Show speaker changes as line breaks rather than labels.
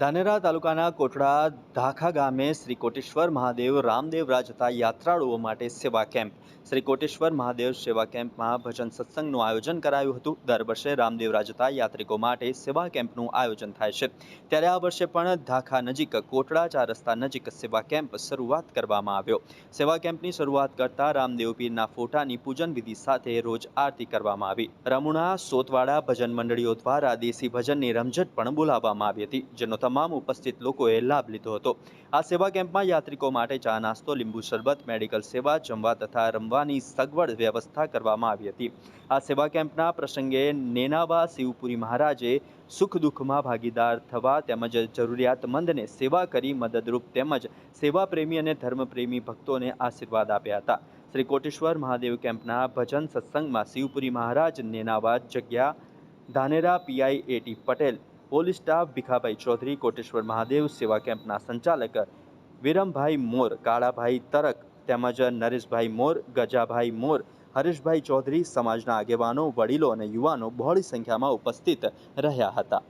ધાનેરા તાલુકાના કોટડા ધાખા ગામે શ્રી કોટેશ્વર મહાદેવ રામદેવરા જતા યાત્રાળુઓ માટે સેવા કેમ્પ. શ્રી કોટેશ્વર મહાદેવ સેવા કેમ્પમાં ભજન સત્સંગનું આયોજન કરાયું હતું. દર વર્ષે રામદેવરા જતા યાત્રિકો માટે સેવા કેમ્પનું આયોજન થાય છે. ત્યારે આ વર્ષે પણ ધાખા નજીક કોટડા ચાર રસ્તા નજીક સેવા કેમ્પ શરૂઆત કરવામાં આવ્યો. સેવા કેમ્પની શરૂઆત કરતા રામદેવ પીરના ફોટાની પૂજન વિધિ સાથે રોજ આરતી કરવામાં આવી. રમુણા, સોતવાડા ભજન મંડળીઓ દ્વારા દેશી ભજનની રમઝટ પણ બોલાવવામાં આવી હતી, જેનો તમામ ઉપસ્થિત લોકોએ લાભ લીધો હતો. આ સેવા કેમ્પમાં યાત્રિકો માટે ચા, નાસ્તો, લીંબુ શરબત, મેડિકલ સેવા, જમવા તથા રમવાની સગવડ વ્યવસ્થા કરવામાં આવી હતી. આ સેવા કેમ્પના પ્રસંગે નેનાવા શિવપુરી મહારાજે સુખ દુઃખમાં ભાગીદાર થવા તેમજ જરૂરિયાતમંદને સેવા કરી મદદરૂપ તેમજ સેવાપ્રેમી અને ધર્મપ્રેમી ભક્તોને આશીર્વાદ આપ્યા હતા. શ્રી કોટેશ્વર મહાદેવ કેમ્પના ભજન સત્સંગમાં શિવપુરી મહારાજ નેનાવા જગ્યા, Dhanera, P I A T Patel police staff Bhikhabhai Chaudhary, Koteshwar Mahadev, સેવા કેમ્પના સંચાલક વિરમભાઈ મોર, કાળાભાઈ તરક તેમજ નરેશભાઈ મોર, ગજાભાઈ મોર, હરેશભાઈ ચૌધરી સમાજના આગેવાનો, વડીલો અને યુવાનો બહોળી સંખ્યામાં ઉપસ્થિત રહ્યા હતા.